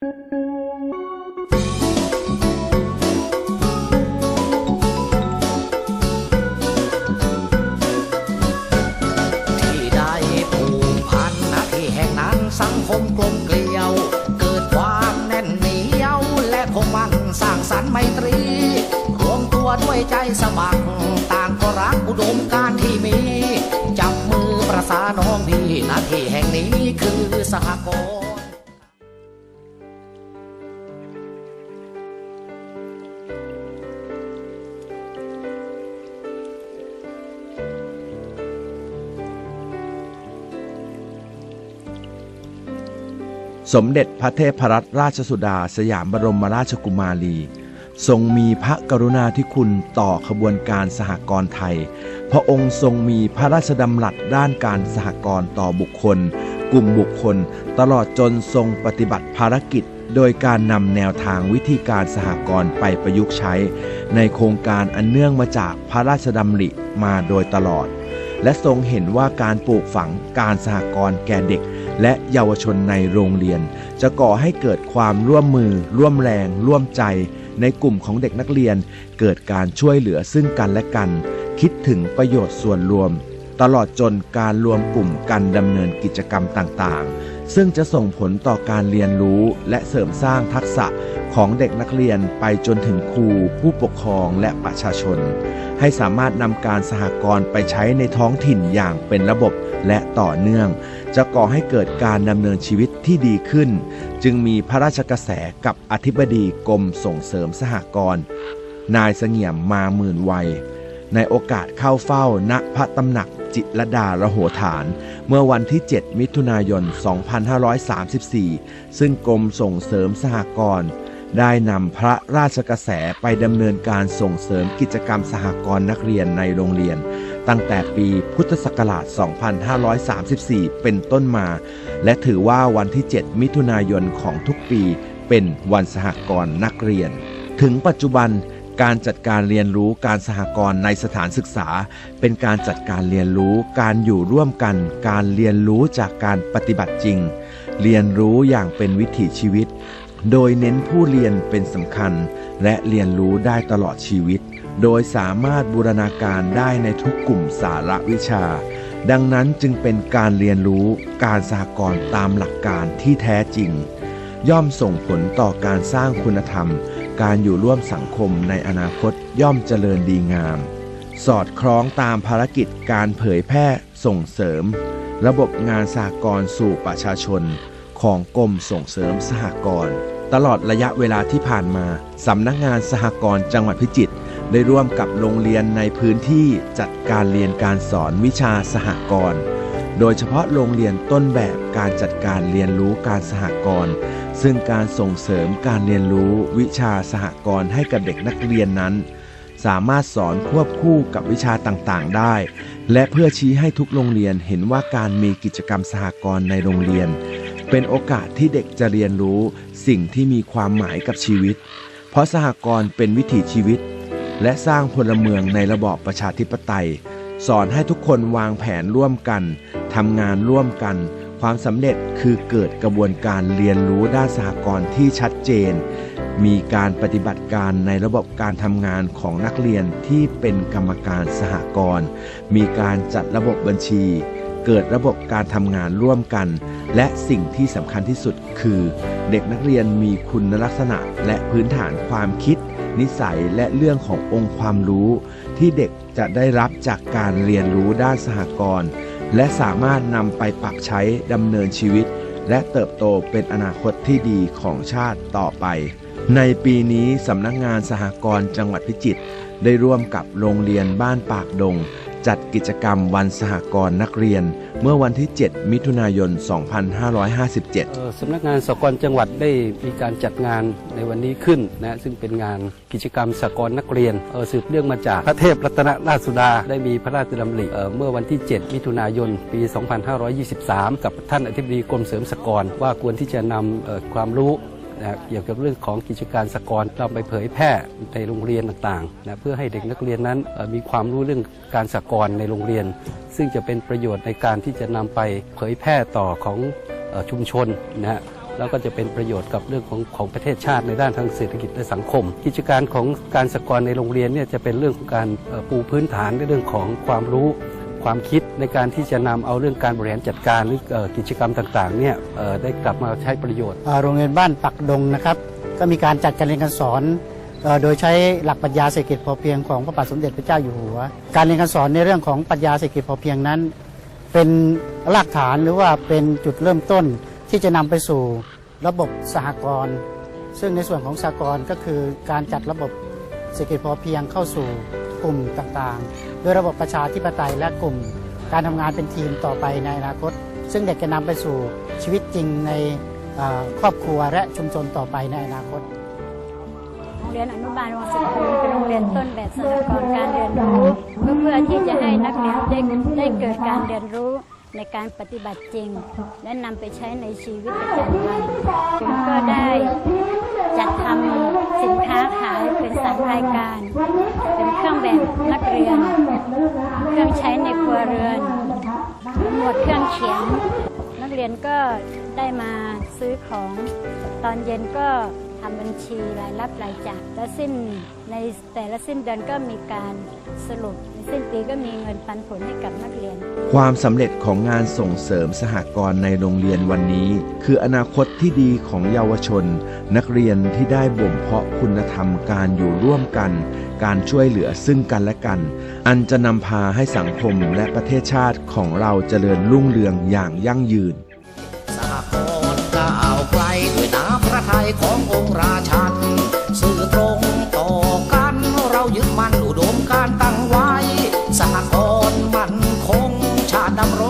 ที่ได้ผูกพันนะที่แห่งนั้นสังคมกลมเกลียว เกิดความแน่นเหนียว และคงมันสร้างสรรค์ไมตรี รวมตัวด้วยใจสมัคร ต่างก็รักอุดมการที่มี จับมือประสานน้องดีนาที่แห่งนี้คือสหกรณ์ สมเด็จพระเทพรัตนราชสุดา สยามบรมราชกุมารี ทรงมีพระกรุณาธิคุณต่อขบวนการสหกรณ์ไทย พระองค์ทรงมีพระราชดำรัสด้านการสหกรณ์ต่อบุคคล กลุ่มบุคคล ตลอดจนทรงปฏิบัติภารกิจ โดยการนำแนวทางวิธีการสหกรณ์ไปประยุกต์ใช้ ในโครงการอันเนื่องมาจากพระราชดำริมาโดยตลอด และทรงเห็นว่าการปลูกฝังการสหกรณ์แก่เด็ก และเยาวชนในโรงเรียน จะก่อให้เกิดความร่วมมือ ร่วมแรง ร่วมใจ ในกลุ่มของเด็กนักเรียน เกิดการช่วยเหลือซึ่งกันและกัน คิดถึงประโยชน์ส่วนรวม ตลอดจนการรวมกลุ่มกันดำเนินกิจกรรมต่างๆ ซึ่งจะส่งผลต่อการเรียนรู้และเสริมสร้างทักษะของเด็กนักเรียนไปจนถึงครู ผู้ปกครองและประชาชน ให้สามารถนำการสหกรณ์ไปใช้ในท้องถิ่นอย่างเป็นระบบและต่อเนื่อง จะก่อให้เกิดการดำเนินชีวิตที่ดีขึ้น จึงมีพระราชกระแสกับอธิบดีกรมส่งเสริมสหกรณ์นายเสงี่ยมมาหมื่นวัยในโอกาสเข้าเฝ้าณพระตำหนัก จิตรดาระโหฐาน เมื่อวันที่ 7 มิถุนายน 2534 ซึ่งกรมส่งเสริมสหกรณ์ได้นำพระราชกระแสไปดำเนินการส่งเสริมกิจกรรมสหกรณ์นักเรียนในโรงเรียน ตั้งแต่ปีพุทธศักราช 2534 เป็นต้นมา และถือว่าวันที่ 7 มิถุนายนของทุกปีเป็นวันสหกรณ์นักเรียน ถึงปัจจุบัน การจัดการเรียนรู้การสหกรณ์ในสถานศึกษา เป็นการจัดการเรียนรู้ การอยู่ร่วมกัน การเรียนรู้จากการปฏิบัติจริง เรียนรู้อย่างเป็นวิถีชีวิต โดยเน้นผู้เรียนเป็นสำคัญ และเรียนรู้ได้ตลอดชีวิต โดยสามารถบูรณาการได้ในทุกกลุ่มสาระวิชา ดังนั้นจึงเป็นการเรียนรู้การสหกรณ์ตามหลักการที่แท้จริง ย่อมส่งผลต่อการสร้างคุณธรรม การอยู่ร่วมสังคมในอนาคตย่อมเจริญดีงาม สอดคล้องตามภารกิจการเผยแพร่ส่งเสริม ระบบงานสหกรณ์สู่ประชาชน ของกรมส่งเสริมสหกรณ์ตลอดระยะเวลาที่ผ่านมาสำนักงานสหกรณ์จังหวัดพิจิตรได้ร่วมกับโรงเรียนในพื้นที่จัดการเรียนการสอนวิชาสหกรณ์ โดยเฉพาะโรงเรียนต้นแบบการจัดการเรียนรู้การสหกรณ์ซึ่งการส่งเสริมการเรียนรู้วิชาสหกรณ์ให้กับเด็กนักเรียนนั้น สามารถสอนควบคู่กับวิชาต่างๆ ได้ และเพื่อชี้ให้ทุกโรงเรียนเห็นว่าการมีกิจกรรมสหกรณ์ในโรงเรียน เป็นโอกาสที่เด็กจะเรียนรู้สิ่งที่มีความหมายกับชีวิต เพราะสหกรณ์เป็นวิถีชีวิต และสร้างพลเมืองในระบอบประชาธิปไตย สอนให้ทุกคนวางแผนร่วมกัน ทำงานร่วมกัน ความสำเร็จคือเกิดกระบวนการเรียนรู้ด้านสหกรณ์ที่ชัดเจน มีการปฏิบัติการในระบบการทำงานของนักเรียนที่เป็นกรรมการสหกรณ์มีการจัดระบบบัญชี เกิดระบบการทำงานร่วมกัน และสิ่งที่สำคัญที่สุดคือ เด็กนักเรียนมีคุณลักษณะและพื้นฐานความคิดนิสัยและเรื่องขององค์ความรู้ ที่เด็กจะได้รับจากการเรียนรู้ด้านสหกรณ์ และสามารถนำไปปรับใช้ดำเนินชีวิต และเติบโตเป็นอนาคตที่ดีของชาติต่อไป ในปีนี้สำนักงานสหกรณ์จังหวัดพิจิตรได้ร่วมกับโรงเรียนบ้านปากดง จัดกิจกรรมวันสหกรณ์นักเรียน เมื่อวันที่ 7 มิถุนายน 2557 สำนักงานสหกรณ์จังหวัดได้มีการจัดงานในวันนี้ขึ้นนะซึ่งเป็นงานกิจกรรมสหกรณ์นักเรียนสืบเนื่องมาจากพระเทพรัตนราชสุดาได้มีพระราชดำริเมื่อวันที่ 7 มิถุนายน ปี 2523 กับท่านอธิบดีกรมเสริมสหกรณ์ว่าควรที่จะนำความรู้ นะเกี่ยวกับเรื่องของกิจการสกรเราไปเผยแพร่ในโรงเรียนต่างๆนะเพื่อให้เด็กนักเรียนนั้นมีความรู้เรื่องการสกรในโรงเรียน ซึ่งจะเป็นประโยชน์ในการที่จะนำไปเผยแพร่ต่อของอชุมชนนะฮะแล้วก็จะเป็นประโยชน์กับเรื่องของของประเทศชาติในด้านทางเศรษฐกิจและสังคม กิจการของการสกรในโรงเรียนเนี่ยจะเป็นเรื่องของการปูพื้นฐานในเรื่องของความรู้ ความคิดในการที่จะนำเอาเรื่องการบริหารจัดการหรือกิจกรรมต่างๆเนี่ยได้กลับมาใช้ประโยชน์โรงเรียนบ้านปักดงนะครับ ก็มีการจัดการเรียนการสอน โดยใช้หลักปรัชญาเศรษฐกิจพอเพียงของพระบาทสมเด็จพระเจ้าอยู่หัว การเรียนการสอนในเรื่องของปรัชญาเศรษฐกิจพอเพียงนั้น เป็นรากฐานหรือว่าเป็นจุดเริ่มต้นที่จะนำไปสู่ระบบสหกรณ์ซึ่งในส่วนของสหกรณ์ก็คือการจัดระบบเศรษฐกิจพอเพียงเข้าสู่ กลุ่มต่างๆ โดยระบบประชาธิปไตยและกลุ่ม การทำงานเป็นทีมต่อไปในอนาคต ซึ่งเด็กจะนำไปสู่ชีวิตจริงในครอบครัวและชุมชนต่อไปในอนาคตโรงเรียนอนุบาลวังสกุลเป็นโรงเรียนต้นแบบสหกรณ์การเรียนรู้เพื่อเพื่อที่จะให้นักเรียนได้ได้เกิดการเรียนรู้ในการปฏิบัติจริง และนำไปใช้ในชีวิตประจำวันก็ได้จัดทำ สินค้าขายเป็นสามรายการ เป็นเครื่องแบบนักเรียน เครื่องใช้ในครัวเรือน หมวดเครื่องเขียน นักเรียนก็ได้มาซื้อของ ตอนเย็นก็ทำบัญชีรายรับรายจ่ายและสิ้นในแต่ละสิ้นเดือนก็มีการสรุป สิ้นปีก็มีเงินปันผลให้กับนักเรียน ความสำเร็จของงานส่งเสริมสหกรณ์ในโรงเรียนวันนี้ คืออนาคตที่ดีของเยาวชน นักเรียนที่ได้บ่มเพาะคุณธรรมการอยู่ร่วมกัน การช่วยเหลือซึ่งกันและกัน อันจะนำพาให้สังคมและประเทศชาติของเราเจริญรุ่งเรืองอย่างยั่งยืนสหกรณ์ก้าวไกลด้วยน้ำพระทัยขององค์ราชัน 663